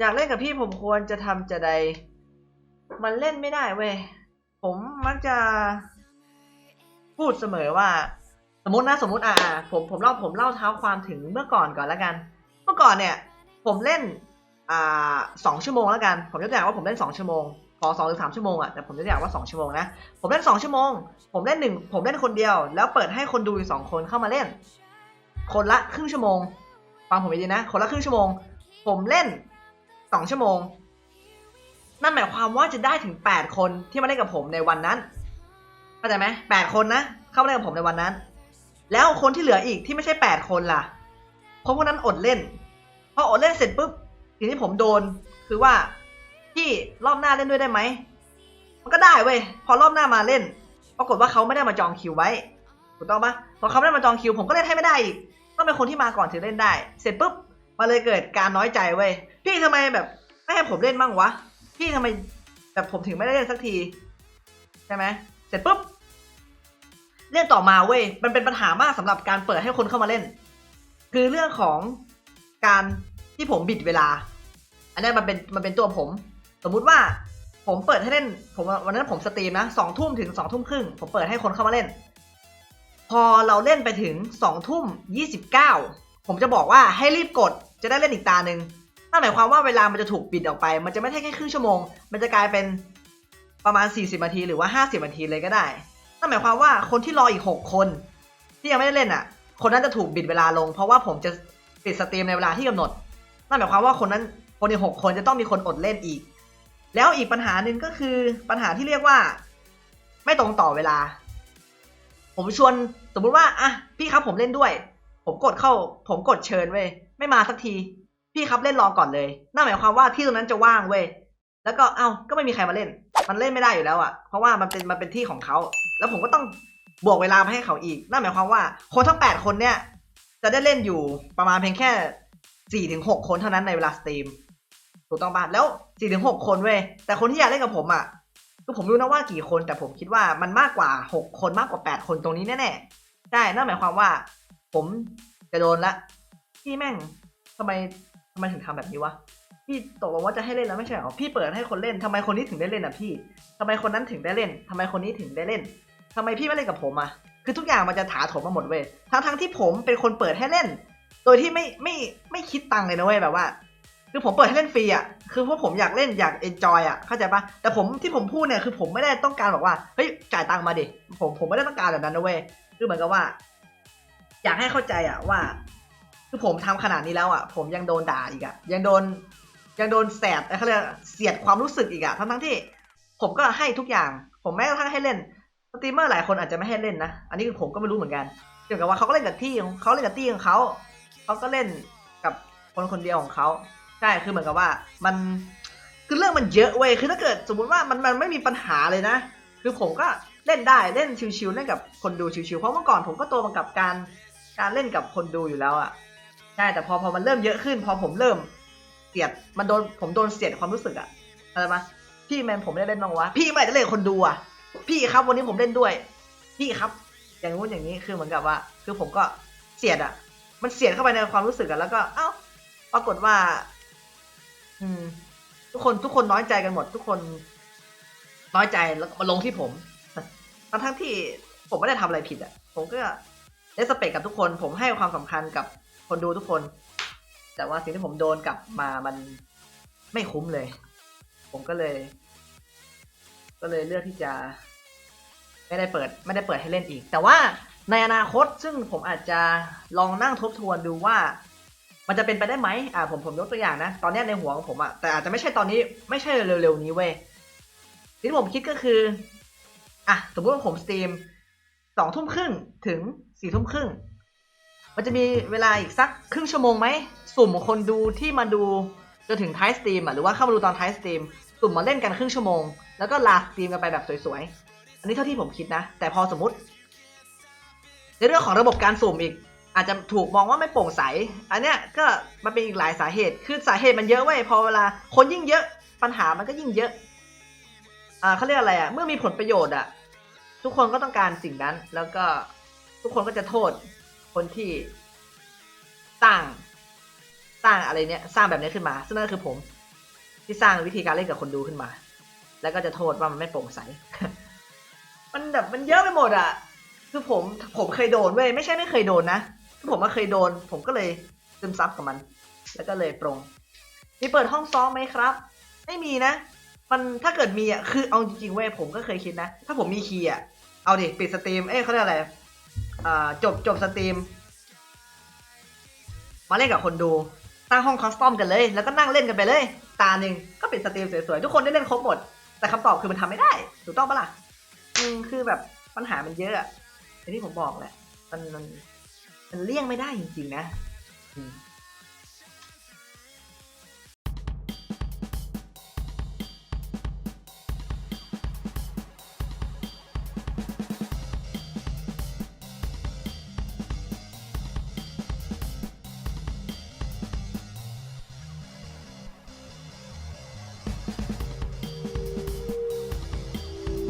อยากเล่นกับพี่ผมควรจะทำจะใด มันเล่นไม่ได้เว้ย ผมมักจะ พูดเสมอว่า สมมตินะสมมติอ่าผมผมเล่าผมเล่าเท้าความถึงเมื่อก่อนก่อนแล้วกัน เมื่อก่อนเนี่ย ผมเล่นอ่าสองชั่วโมงแล้วกัน ผมยกตัวอย่างว่าผมเล่นสองชั่วโมงพอสองหรือสามชั่วโมงอะแต่ผมยกตัวอย่างว่าสองชั่วโมงนะผมเล่นสองชั่วโมง ผมเล่นหนึ่งผมเล่นคนเดียว แล้วเปิดให้คนดูอีกสองคนเข้ามาเล่น คนละครึ่งชั่วโมงฟังผมดีๆนะ คนละครึ่งชั่วโมง ผมเล่น สองชั่วโมง นั่นหมายความว่าจะได้ถึงแปดคนที่มาเล่นกับผมในวันนั้นเข้าใจไหมแปดคนนะเข้ามาเล่นกับผมในวันนั้น แล้วคนที่เหลืออีกที่ไม่ใช่แปดคนล่ะคนพวกนั้นอดเล่นพออดเล่นเสร็จปุ๊บสิ่งที่ผมโดนคือว่าพี่รอบหน้าเล่นด้วยได้ไหมมันก็ได้เว้ยพอรอบหน้ามาเล่น ปรากฏว่าเขาไม่ได้มาจองคิวไว้ถูกต้องปะพอเขาไม่ได้มาจองคิว ผมก็เล่นให้ไม่ได้อีกต้องเป็นคนที่มาก่อนถึงเล่นได้ เสร็จปุ๊บ มาเลยเกิดการน้อยใจเว้ยพี่ทำไมแบบไม่ให้ผมเล่นบ้างวะพี่ทำไมแบบผมถึงไม่ได้เล่นสักทีใช่ไหมเสร็จปุ๊บเรื่องต่อมาเว้ยมันเป็นปัญหามากสำหรับการเปิดให้คนเข้ามาเล่น คือเรื่องของการที่ผมบิดเวลา อันนี้มันเป็นมันเป็นตัวผม สมมุติว่าผมเปิดให้เล่น ผมวันนั้นผมสตรีมนะสองทุ่มถึงสองทุ่มครึ่งผมเปิดให้คนเข้ามาเล่น พอเราเล่นไปถึงสองทุ่มยี่สิบเก้าผมจะบอกว่าให้รีบกด จะได้เล่นอีกตาหนึ่งนั่นหมายความว่าเวลามันจะถูกบิดออกไป มันจะไม่ใช่แค่ครึ่งชั่วโมง มันจะกลายเป็นประมาณ 40นาทีหรือว่า 50นาทีเลยก็ได้ นั่นหมายความว่าคนที่รออีก 6 คน ที่ยังไม่ได้เล่นอะ คนนั้นจะถูกบิดเวลาลง เพราะว่าผมจะปิดสตรีมในเวลาที่กำหนด นั่นหมายความว่าคนนั้นคนอีกหกคนจะต้องมีคนอดเล่นอีก แล้วอีกปัญหาหนึ่งก็คือปัญหาที่เรียกว่า ไม่ตรงต่อเวลา ผมชวนสมมุติว่าอะพี่ครับผมเล่นด้วย ผมกดเข้า ผมกดเชิญเว้ย ไม่มาสักที พี่ครับเล่นรอก่อนเลยนั่นหมายความว่าที่ตรงนั้นจะว่างเว้ยแล้วก็เอ้าก็ไม่มีใครมาเล่น มันเล่นไม่ได้อยู่แล้วอะ เพราะว่ามันเป็นมันเป็นที่ของเขา แล้วผมก็ต้องบวกเวลามาให้เขาอีก นั่นหมายความว่าคนทั้งแปดคนเนี่ย จะได้เล่นอยู่ประมาณเพียงแค่สี่ถึงหกคนเท่านั้นในเวลาสตรีมถูกต้องปะแล้วสี่ถึงหกคนเว้ยแต่คนที่อยากเล่นกับผมอะคือผมรู้นะว่ากี่คนแต่ผมคิดว่ามันมากกว่าหกคนมากกว่าแปดคนตรงนี้แน่ๆใช่นั่นหมายความว่า ผมจะโดนละ พี่แม่งทำไมทำไมถึงทำแบบนี้วะพี่ตกลงว่าจะให้เล่นแล้วไม่ใช่เหรอพี่เปิดให้คนเล่นทำไมคนนี้ถึงได้เล่นอะพี่ทำไมคนนั้นถึงได้เล่นทำไมคนนี้ถึงได้เล่นทำไมพี่ไม่เล่นกับผมอะคือทุกอย่างมันจะถาโถมมาหมดเว้ยทั้งทั้งๆที่ผมเป็นคนเปิดให้เล่น โดยที่ไม่ไม่ไม่คิดตังค์เลยนะเว้ยแบบว่า คือผมเปิดให้เล่นฟรีอะคือเพราะผมอยากเล่นอยากเอนจอยอะเข้าใจปะแต่ผมที่ผมพูดเนี่ยคือผมไม่ได้ต้องการบอกว่าเฮ้ยจ่ายตังค์มาดิผมผมไม่ได้ต้องการแบบนั้นนะเว้ยคือเหมือนกับว่า อยากให้เข้าใจอะว่า คือผมทำขนาดนี้แล้วอะ ผมยังโดนด่าอีกอะ ยังโดน ยังโดนแสบเขาเรียกเสียดความรู้สึกอีกอะ ทั้งทั้งที่ ผมก็ให้ทุกอย่าง ผมแม้กระทั่งให้เล่น สตรีมเมอร์หลายคนอาจจะไม่ให้เล่นนะ อันนี้ผมก็ไม่รู้เหมือนกัน เกี่ยวกับว่าเขาก็เล่นกับที่ของเขาเล่นกับที่ของเขา เขาก็เล่นกับคนคนเดียวของเขา ใช่ คือเหมือนกับว่ามัน คือเรื่องมันเยอะเว้ย คือถ้าเกิดสมมุติว่ามันมันไม่มีปัญหาเลยนะ คือผมก็เล่นได้ เล่นชิวๆ เล่นกับคนดูชิวๆ เพราะเมื่อก่อนผมก็โตมากับการ การเล่นกับคนดูอยู่แล้วอะ ช่แต่พอพอมันเริ่มเยอะขึ้น พอผมเริ่มเสียดมันโดนผมโดนเสียดความรู้สึกอะอะไรปะพี่แมนผมไม่ได้เล่นน้องวะพี่ไม่ได้เล่นคนดูอะพี่ครับวันนี้ผมเล่นด้วย พี่ครับ อย่างงู้นอย่างนี้คือเหมือนกับว่า คือผมก็เสียดอะมันเสียดเข้าไปในความรู้สึกอะแล้วก็ เอ้าปรากฏว่า อืม ทุกคนทุกคนน้อยใจกันหมด ทุกคน น้อยใจแล้วมาลงที่ผมทั้งทั้งที่ผมไม่ได้ทำอะไรผิดอะผมก็ได้สเปกกับทุกคน ผมให้ความสำคัญกับ คนดูทุกคน แต่ว่าสิ่งที่ผมโดนกลับมามันไม่คุ้มเลย ผมก็เลย ก็เลยเลือกที่จะ ไม่ได้เปิด ไม่ได้เปิดให้เล่นอีก แต่ว่าในอนาคตซึ่งผมอาจจะลองนั่งทบทวนดูว่า มันจะเป็นไปได้ไหมอ่าผมผมยกตัวอย่างนะ ตอนนี้ในหัวของผมอะแต่อาจจะไม่ใช่ตอนนี้ไม่ใช่เร็วๆนี้เว้ยสิ่งที่ผมคิดก็คืออะสมมติว่าผมสตรีมสองทุ่มครึ่งถึงสี่ทุ่มครึ่ง มันจะมีเวลาอีกสักครึ่งชั่วโมงไหม สุ่มคนดูที่มาดูจนถึงท้ายสตรีมอะหรือว่าเข้ามาดูตอนท้ายสตรีม สุ่มมาเล่นกันครึ่งชั่วโมง แล้วก็ลาสตรีมกันไปแบบสวยๆ อันนี้เท่าที่ผมคิดนะ แต่พอสมมติ ในเรื่องของระบบการสุ่มอีก อาจจะถูกมองว่าไม่โปร่งใส อันเนี้ยก็มันเป็นอีกหลายสาเหตุ คือสาเหตุมันเยอะเว้ยพอเวลาคนยิ่งเยอะปัญหามันก็ยิ่งเยอะอ่าเขาเรียกอะไรอะเมื่อมีผลประโยชน์อะทุกคนก็ต้องการสิ่งนั้น แล้วก็ทุกคนก็จะโทษ คนที่สร้างสร้างอะไรเนี้ยสร้างแบบนี้ขึ้นมา ซึ่งนั่นคือผม ที่สร้างวิธีการเล่นกับคนดูขึ้นมา แล้วก็จะโทษว่ามันไม่โปร่งใส มันแบบมันเยอะไปหมดอะ คือผมผมเคยโดนเว้ยไม่ใช่ไม่เคยโดนนะคือผมก็เคยโดน ผมก็เลยซึมซับกับมัน แล้วก็เลยปรงมีเปิดห้องซ้อมไหมครับ ไม่มีนะ มันถ้าเกิดมีอะคือเอาจริงๆเว้ยผมก็เคยคิดนะ ถ้าผมมีคีย์อะเอาดิปิดสตรีมเอ้ยเขาเรียกอะไร จบจบสตรีม มาเล่นกับคนดูตั้งห้องคอสตอมกันเลย แล้วก็นั่งเล่นกันไปเลย ตาหนึ่งก็เปิดสตรีมสวยๆ ทุกคนได้เล่นครบหมด แต่คำตอบคือมันทำไม่ได้ ถูกต้องปะล่ะอืมคือแบบปัญหามันเยอะอะอย่างที่ผมบอกแหละ มันมันมันเลี่ยงไม่ได้จริงๆนะอืม